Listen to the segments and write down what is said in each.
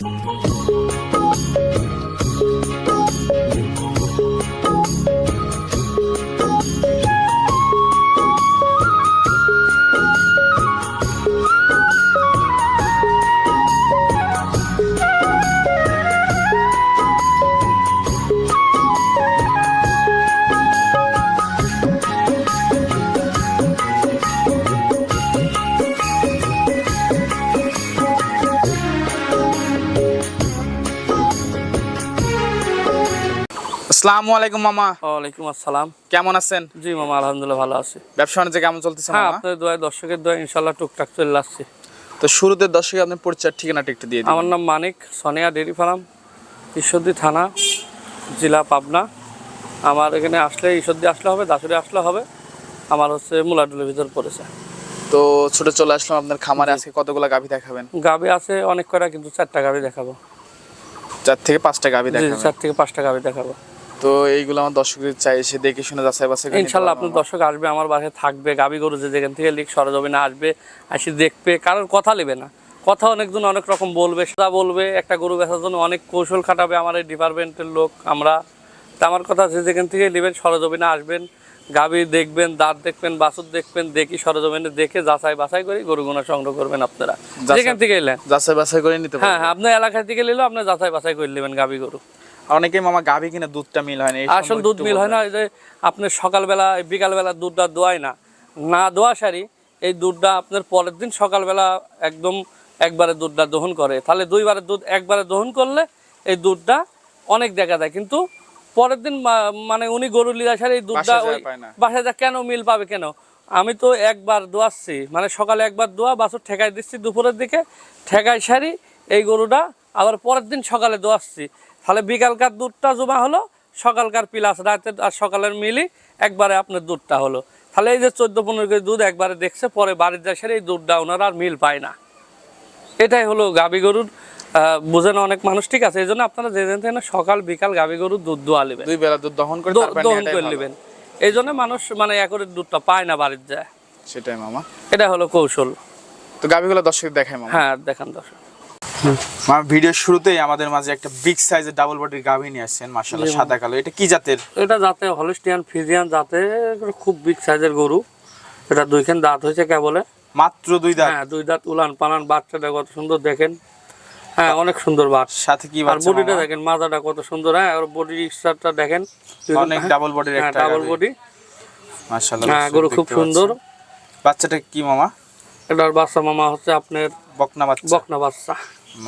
Thank. আসসালামু আলাইকুম মামা। ওয়ালাইকুম আসসালাম। কেমন আছেন? জি মামা আলহামদুলিল্লাহ ভালো আছি। ব্যবসা বাণিজ্য কেমন চলতেছে হ্যাঁ মামা? আপনাদের দোয়া দর্শকের দোয়া ইনশাল্লাহ টুকটাক চলে আসছে। তো শুরুতে দর্শকে আপনার পরিচয় ঠিকানাটা একটু দিয়ে দিন। আমার নাম মানিক সোনিয়া ডেরি ফার্ম ঈশ্বরদী থানা জেলা পাবনা। আমার এখানে আসলে ঈশ্বরদী আসলে হবে দাসুরে আসলে হবে। আমার হচ্ছে মুলাডুলের ভিতর পড়েছে। তো ছোট চলে আসলাম আপনার খামারে। আজকে কতগুলো গাভি দেখাবেন? গাবি আছে অনেক কটা কিন্তু চারটা গাবি দেখাবো। চার থেকে পাঁচটা গাভি জি দেখাবেন। চার থেকে পাঁচটা গাবি দেখাবো। তো এইগুলো আমার দর্শকদের চাই এসে দেখে শুনে যাচাই বাছাই ইনশাল্লাহ আপনার দর্শক আসবে আমার বাসায় থাকবে গাবি গরু যে যেখান থেকে লিখ সরজমিনে আসবে আসি দেখবে কারোর কথা নেবে না। কথা অনেকজন অনেক রকম বলবে সেটা বলবে একটা গরু বেচার জন্য অনেক কৌশল খাটাবে আমার এই ডিপার্টমেন্টের লোক আমরা। তা আমার কথা যে যেখান থেকে নেবেন সরজমিনে আসবেন গাবি দেখবেন দাঁত দেখবেন বাছুর দেখবেন দেখি সরজমিনে দেখে যাচাই বাছাই করে গরু গরুগুনা সংগ্রহ করবেন আপনারা। যেখান থেকে এলেন। যাচাই বাছাই করে নিতে হ্যাঁ হ্যাঁ আপনার এলাকা থেকে নিলেও আপনার যাচাই বাছাই করে নেবেন গাবি গরু। অনেকেই মামা গাভি কিনা দুধটা মিল হয় না আসল দুধ মিল হয় না যে আপনার সকালবেলা বিকালবেলা দুধটা দোয়ায় না। না দোয়া সারি এই দুধটা আপনার পরের দিন সকালবেলা একদম একবারে দুধটা দহন করে। তাহলে দুইবারে দুধ একবারে দহন করলে এই দুধটা অনেক দেখা যায়। কিন্তু পরের দিন মানে উনি গরু লিয়া সারি এই দুধটা ওই। বাসায় যা কেন মিল পাবে কেন? আমি তো একবার দোয়াচ্ছি মানে সকালে একবার দোয়া বাছুর ঠেকাই দিচ্ছি দুপুরের দিকে ঠেকাই সারি এই গরুটা আবার পরের দিন সকালে দোয়াচ্ছি। তাহলে বিকালকার দুধটা জমা হলো সকালকার পিলাস রাতের আর সকালের মিলি একবারে আপনার দুধটা হলো। তাহলে এই যে চোদ্দ পনেরো কেজি দুধ একবারে দেখছে পরে বাড়ির সেরে এই দুধটা ওনারা আর মিল পায় না। এটাই হলো গাবি গরুর আহ, বোঝে না অনেক মানুষ ঠিক আছে? এই জন্য আপনারা যে যেন সকাল বিকাল গাবি গরুর দুধ দোয়া নেবেন। দুই বেলা দুধ দহন করে তারপর দহন করে নেবেন। এই জন্য মানুষ মানে একরের দুধটা পায় না বাড়ির যায়। সেটাই মামা। এটা হলো কৌশল। তো গাভিগুলো দর্শক দেখায় মামা। হ্যাঁ দেখান দর্শক। ভিডিওর শুরুতেই আমাদের মাঝে একটা বিগ সাইজের ডাবল বডির গাভি নিয়ে আসছেন মাশাআল্লাহ সাদা কালো। এটা কি জাতের? এটা যাতে হলিস্টিয়ান ফিজিয়ান যাতে খুব বিগ সাইজের গরু। এটা দুইখান দাঁত হয়েছে কেবলে। মাত্র দুই দাঁত? হ্যাঁ দুই দাঁত উলান পালান বাচ্চাটা কত সুন্দর দেখেন। হ্যাঁ অনেক সুন্দর বাট সাথে কি আর বডিটা দেখেন মাথাটা কত সুন্দর হ্যাঁ আর বডি স্ট্রাকচারটা দেখেন। অনেক ডাবল বডির হ্যাঁ একটা ডাবল বডি মাশাআল্লাহ হ্যাঁ গরু খুব সুন্দর। বাচ্চাটা কি মামা? এটার বাচ্চা মামা হচ্ছে আপনার বকনা বাচ্চা। বকনা বাচ্চা।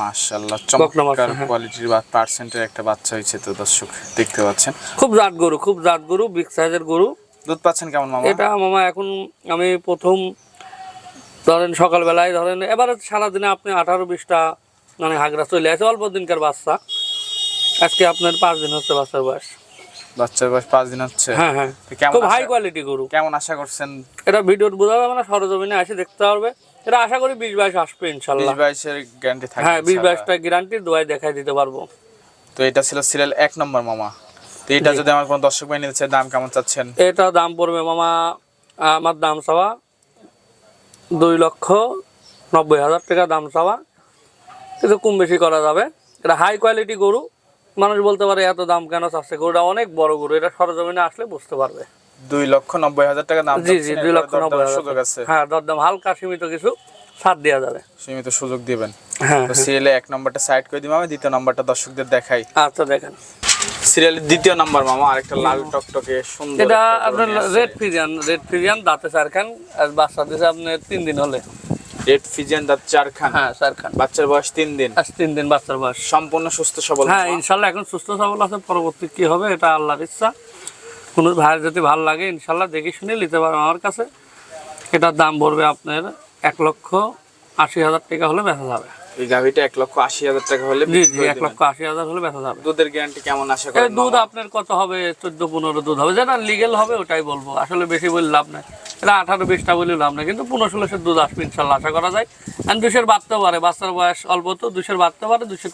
মাশাআল্লাহ চমৎকার হ্যাঁ। কোয়ালিটির বা পার্সেন্টের একটা বাচ্চা হয়েছে তো দর্শক দেখতে পাচ্ছেন। খুব জাত গরু খুব জাত গরু বিগ সাইজের গরু। দুধ পাচ্ছেন কেমন মামা? এটা মামা এখন আমি প্রথম ধরেন সকালবেলায় ধরেন এবারে সারাদিনে আপনি আঠারো বিশটা মানে হাগরা চলে আসে অল্প দিনকার বাচ্চা। আজকে আপনার পাঁচ দিন হচ্ছে বাচ্চার বয়স। বাচ্চার বয়স পাঁচ দিন হচ্ছে? হ্যাঁ হ্যাঁ। খুব হাই কোয়ালিটি গরু। কেমন আশা করছেন? এটা ভিডিও বোঝা যাবে না সরজমিনে এসে দেখতে পারবে। এটা আশা করি বিশ বাইশ আসবে বিশ ইনশাল্লাহ বাইশের গ্যারান্টি থাকে হ্যাঁ বিশ। বাইশটা গ্যারান্টি দোয়াই দেখাই দিতে পারব। তো এটা ছিল সিরিয়াল এক নম্বর মামা। তো এটা যদি আমার কোনো দর্শক ভাই নিতে দাম কেমন চাচ্ছেন? এটা দাম পড়বে মামা আমার দাম চাওয়া দুই লক্ষ নব্বই হাজার টাকা দাম চাওয়া। কিন্তু কম বেশি করা যাবে। এটা হাই কোয়ালিটি গরু। মানুষ বলতে পারে এত দাম কেন চাচ্ছে? গরুটা অনেক বড় গরু। এটা সরজমিনে আসলে বুঝতে পারবে। দুই লক্ষ নব্বই হাজার টাকা দাম জি জি দুই লক্ষ নব্বই সুযোগ আছে। হ্যাঁ দরদাম হালকা সীমিত কিছু ছাড় দেওয়া যাবে। সীমিত সুযোগ দিবেন। হ্যাঁ তো সিরিয়ালে এক নম্বরটা সাইড করে দিই মামা দ্বিতীয় নম্বরটা দর্শকদের দেখাই। আচ্ছা দেখেন। সিরিয়ালের দ্বিতীয় নাম্বার মামা আরেকটা লাল টকটকে সুন্দর এটা আপনার রেড ফিজিয়ান রেড ফিজিয়ান দাঁতে চারখান আর বাচ্চা দিয়েছে আপনার তিন দিন হলে। রেড ফিজিয়ান দাঁত চার খান? হ্যাঁ চারখান বাচ্চার বয়স তিন দিন? আজ তিন দিন বাচ্চার বয়স। সম্পূর্ণ সুস্থ সবল হ্যাঁ ইনশাল্লাহ এখন সুস্থ সবল আছে পরবর্তী কি হবে এটা আল্লাহর ইচ্ছা। কোনো ভাইয়ের যদি ভালো লাগে ইনশাল্লাহ দেখে শুনে নিতে পারবেন আমার কাছে। এটার দাম পড়বে আপনার এক লক্ষ আশি হাজার টাকা হলে বেচা যাবে। এই গাভিটা এক লক্ষ আশি হাজার টাকা হলে জি জি এক লক্ষ আশি হাজার হলে বেচা যাবে। দুধের গ্যারান্টি কেমন আশা করেন দুধ আপনার কত হবে? চোদ্দ পনেরো দুধ হবে। যেটা লিগেল হবে ওটাই বলব। আসলে বেশি বলে লাভ নাই। এটা আঠারো বিশটা বলে লাভ নাই। কিন্তু পনেরো ষোলোশের দুধ আসবে ইনশাল্লাহ আশা করা যায়। আর দুশের বাড়তে পারে। বাচ্চার বয়স অল্প তো দুশের বাড়তে পারে দুশের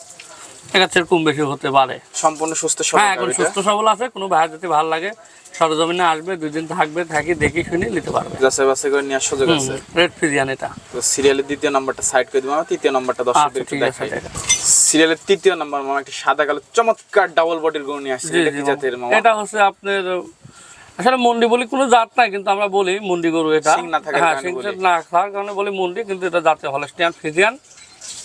একাচ্ছের কম বেশি হতে পারে। সম্পূর্ণ সুস্থ সবল হ্যাঁ এখন সুস্থ সবল আছে কোনো ভাই যদি ভালো লাগে সরজমিনে আসবে দুই দিন থাকবে থাকি দেখি শুনে নিতে পারবে। যাচাই বাছাই করে নেওয়ার সুযোগ আছে? রেড ফিজিয়ান এটা। তো সিরিয়ালের দ্বিতীয় নাম্বারটা সাইড করে দিবো তৃতীয় নাম্বারটা আচ্ছা দর্শকদেরকে দেখাই। সিরিয়ালের তৃতীয় নাম্বার মামা একটি সাদা কালো চমৎকার ডাবল বডির গরু নিয়ে আসছে এটা কি জাতের মামা? এটা হচ্ছে আপনার আসলে মন্ডি বলি কোনো জাত নাই কিন্তু আমরা বলি মন্ডি গরু এটা। শিং না থাকার হ্যাঁ। না থাকার কারণে বলি মন্ডি কিন্তু এটা জাতীয় হলস্টিয়ান ফিজিয়ান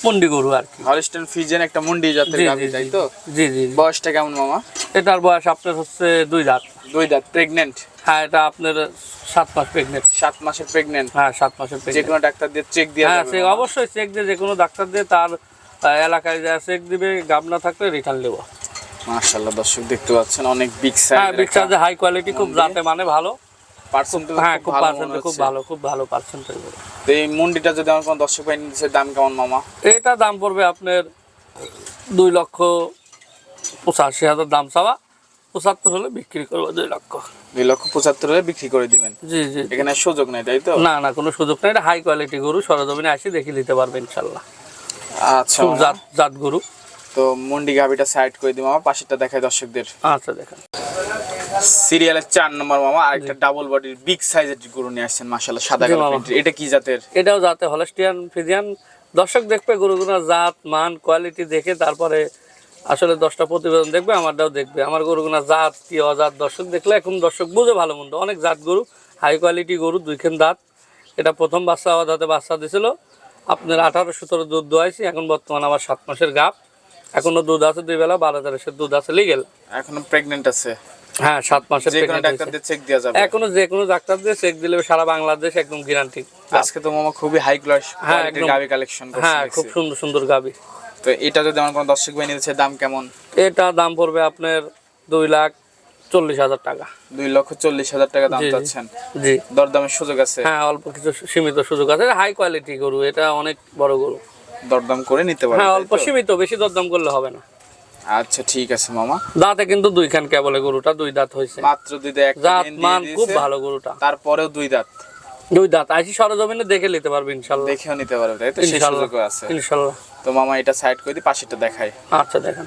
মন্ডি গরু আর কি। হলিস্টন ফিজেন একটা মুন্ডি জাতের গাভি তাই তো? জি জি। বয়সটা কেমন মামা? এটার বয়স আপনার হচ্ছে দুই দাঁত। দুই দাঁত প্রেগনেন্ট হ্যাঁ এটা আপনার সাত মাস প্রেগনেন্ট সাত মাসের প্রেগনেন্ট হ্যাঁ সাত মাসের যে কোনো ডাক্তার দিয়ে চেক দিয়ে হ্যাঁ সে অবশ্যই চেক দিয়ে যে কোনো ডাক্তার দিয়ে তার এলাকায় যা চেক দিবে গাব না থাকলে রিটার্ন দেবো মাশাআল্লাহ দর্শক দেখতে পাচ্ছেন অনেক বিগ হ্যাঁ বিগ চার্জে হাই কোয়ালিটি খুব। জাতে মানে ভালো। পার্সেন্টেজ হ্যাঁ খুব খুব ভালো পার্সেন্ট খুব ভালো খুব ভালো পার্সেন্টেজ তো এই মুন্ডিটা যদি আমার কোনো দর্শক ভাই নিচ্ছে দাম কেমন মামা? এটা দাম পড়বে আপনার দুই লক্ষ পঁচাশি হাজার দাম চাওয়া পঁচাত্তর হলে বিক্রি করব দুই লক্ষ। দুই লক্ষ পঁচাত্তর হলে বিক্রি করে দিবেন? জি জি। এখানে সুযোগ নেই তাই তো? না না কোনো সুযোগ নেই। এটা হাই কোয়ালিটি গরু সরজমিনে আসি দেখে নিতে পারবে ইনশাল্লাহ। আচ্ছা জাত জাত গরু। তো মুন্ডি গাভিটা সাইড করে দিই মামা পাশেরটা দেখাই দর্শকদের। আচ্ছা দেখেন। সিরিয়ালের চার নম্বর মামা আরেকটা ডাবল বডির বিগ সাইজের গরু নিয়ে আসছেন মাশাআল্লাহ সাদা কালো এটা কি জাতের? এটাও জাতে হলস্টিয়ান ফিজিয়ান। দর্শক দেখবে গরুগুলোর জাত মান কোয়ালিটি দেখে তারপরে আসলে দশটা প্রতিবেদন দেখবে আমারটাও দেখবে। আমার গরুগুলোর জাত কি অজাত দর্শক দেখলে এখন দর্শক বুঝে ভালো মন্দ। অনেক জাত গরু হাই কোয়ালিটি গরু দুইখান দাঁত। এটা প্রথম বাচ্চা আমার দাঁতে বাচ্চা দিছিল। আপনার আঠারো সতেরো দুধ দোয়াইছি এখন বর্তমানে আমার সাত মাসের গাপ। এখনও দুধ আছে দুই বেলা বারো তেরোশের দুধ আছে লিগেল এখনও প্রেগনেন্ট আছে। হ্যাঁ সাত মাসের চেক দেওয়া যাবে। এখনও যে কোনো ডাক্তার দিয়ে চেক দিলে সারা বাংলাদেশ একদম গ্যারান্টি আজকে তো মামা খুবই হাই ক্লাস হ্যাঁ, একদম। গাভি কালেকশন হ্যাঁ খুব সুন্দর সুন্দর গাবি তো এটা যদি আমার কোনো দর্শক ভাই নিচ্ছে দাম কেমন? এটা দাম পড়বে আপনার দুই লাখ চল্লিশ হাজার টাকা। দুই লক্ষ চল্লিশ হাজার টাকা দাম। চাচ্ছেন। জি। দরদামের সুযোগ আছে। হ্যাঁ অল্প কিছু সীমিত সুযোগ আছে। হাই কোয়ালিটি গরু এটা অনেক বড় গরু। দরদাম করে নিতে পারবে হ্যাঁ অল্প? সীমিত বেশি দরদাম করলে হবে না। আচ্ছা ঠিক আছে মামা। দাঁতে কিন্তু দুইখান কেবলে গরুটা দুই দাঁত হয়েছে। মাত্র দুই দাঁত জাত মান খুব ভালো গরুটা। তারপরেও দুই দাঁত। দুই দাঁত। আইসি সরজমিনে দেখে নিতে পারবে ইনশাল্লাহ। দেখেও নিতে পারবে তাই তো সেই সুযোগও আছে। ইনশাল্লাহ। তো মামা এটা সাইড করে দিই পাশেরটা দেখাই। আচ্ছা দেখেন।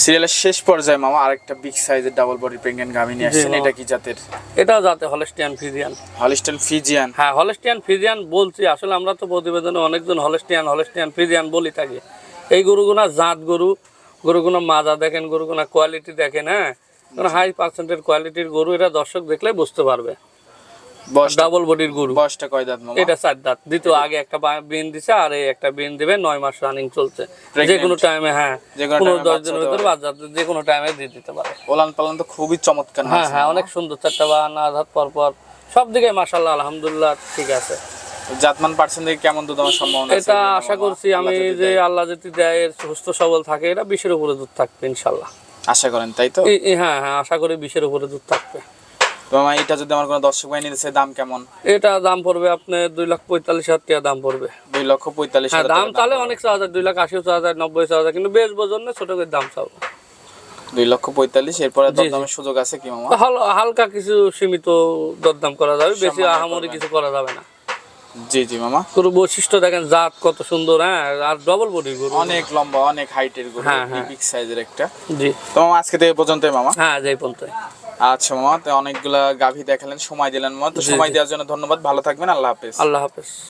সিরিয়ালের শেষ পর্যায়ে মামা আরেকটা বিগ সাইজের ডাবল বডি প্রেগনেন্ট গাভি নিয়ে আসছেন। এটা কি জাতের? এটাও যাতে হলস্টিয়ান ফিজিয়ান হলিস্টন ফিজিয়ান হ্যাঁ হলস্টিয়ান ফিজিয়ান বলছি আসলে আমরা তো প্রতিবেদনে অনেকজন হলস্টিয়ান হলস্টিয়ান ফিজিয়ান বলি থাকি। এই গরুগুনা জাত গরু গরুগুনা মাজা দেখেন গরুগুনা কোয়ালিটি দেখেন হ্যাঁ? হাই পার্সেন্টের কোয়ালিটির গরু এটা দর্শক দেখলে বুঝতে পারবে। ডাবল বডির গরু। বয়সটা কয় দাঁত এটা চার দাঁত। দ্বিতীয় আগে একটা বিন দিছে আর এই একটা বিন দিবে নয় মাস রানিং চলছে। যে কোনো টাইমে হ্যাঁ। পনেরো দশ দিনের ভিতরে বাচ্চা যে কোনো টাইমে দিয়ে দিতে পারে। ওলান পালান তো খুবই চমৎকার হ্যাঁ হ্যাঁ অনেক সুন্দর। চারটা বা আধ হাত পর পর। সব দিকে মাসাল্লাহ আলহামদুলিল্লাহ ঠিক আছে। জাতমান পার্সেন্ট থেকে কেমন দুধ আমার সম্ভাবনা এটা আশা করছি আমি যে আল্লাহ যদি দেয় সুস্থ সবল থাকে এটা বিশের উপরে দুধ থাকবে ইনশাল্লাহ আশা করেন তাই তো? হ্যাঁ হ্যাঁ আশা করি বিশের উপরে দুধ থাকবে। তো এটা যদি আমার কোনো দর্শক ভাই দাম কেমন? এটা দাম পড়বে আপনার দুই পঁয়তাল্লিশ হাজার টাকা দাম পড়বে। দুই লক্ষ পঁয়তাল্লিশ হ্যাঁ হাজার দাম তাহলে অনেক চাওয়া যায় দুই লাখ আশি চাওয়া যায় নব্বই চাওয়া যায় কিন্তু বেশ ছোট করে দাম দুই লক্ষ পঁয়তাল্লিশ এরপরে দরদামের সুযোগ আছে কি মামা? হালকা কিছু সীমিত দরদাম করা যাবে বেশি আহামরি কিছু করা যাবে না। জি জি মামা। গরু বৈশিষ্ট্য দেখেন জাত কত সুন্দর হ্যাঁ আর ডবল বডি গরু। অনেক লম্বা অনেক হাইটের গরু হ্যাঁ, হ্যাঁ। বিগ সাইজের একটা। জি। তো মামা আজকে থেকে পর্যন্ত মামা। হ্যাঁ যাই পর্যন্ত আচ্ছা মামা তো অনেকগুলা গাভী দেখালেন সময় দিলেন মামা। তো সময় দেওয়ার জন্য ধন্যবাদ ভালো থাকবেন আল্লাহ হাফেজ। আল্লাহ হাফেজ।